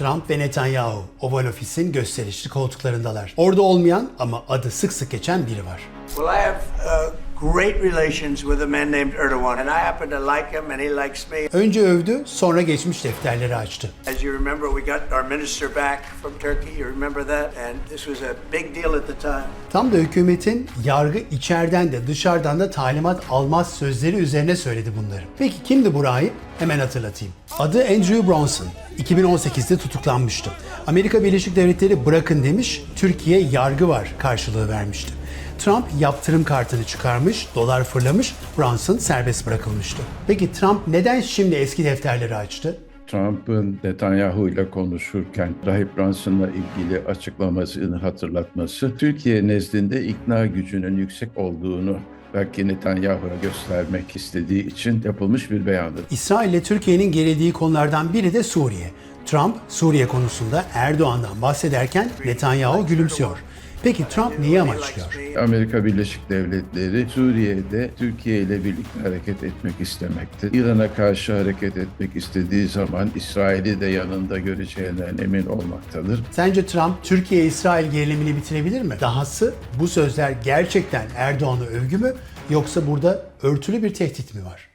Trump ve Netanyahu Oval Ofis'in gösterişli koltuklarındalar. Orada olmayan ama adı sık sık geçen biri var. Well, I have uh, great relations with a man named Erdogan, and I happen to like him, and he likes me. Önce övdü, sonra geçmiş defterleri açtı. As you remember, we got our minister back from Turkey. You remember that? And this was a big deal at the time. Tam da hükümetin yargı içeriden de dışarıdan da talimat almaz sözleri üzerine söyledi bunları. Peki kimdi bu rahip? Hemen hatırlatayım. Adı Andrew Bronson. 2018'de tutuklanmıştı. Amerika Birleşik Devletleri bırakın demiş, Türkiye yargı var karşılığı vermişti. Trump yaptırım kartını çıkarmış, dolar fırlamış, Bronson serbest bırakılmıştı. Peki Trump neden şimdi eski defterleri açtı? Trump'ın Netanyahu ile konuşurken Rahip Branson'la ilgili açıklamasını hatırlatması, Türkiye nezdinde ikna gücünün yüksek olduğunu belki Netanyahu'ya göstermek istediği için yapılmış bir beyandır. İsrail ile Türkiye'nin gerildiği konulardan biri de Suriye. Trump Suriye konusunda Erdoğan'dan bahsederken Netanyahu gülümsüyor. Peki Trump neyi amaçlıyor? Amerika Birleşik Devletleri Suriye'de Türkiye ile birlikte hareket etmek istemekte. İran'a karşı hareket etmek istediği zaman İsrail'i de yanında göreceğinden emin olmaktadır. Sence Trump Türkiye-İsrail gerilimini bitirebilir mi? Dahası bu sözler gerçekten Erdoğan'a övgü mü yoksa burada örtülü bir tehdit mi var?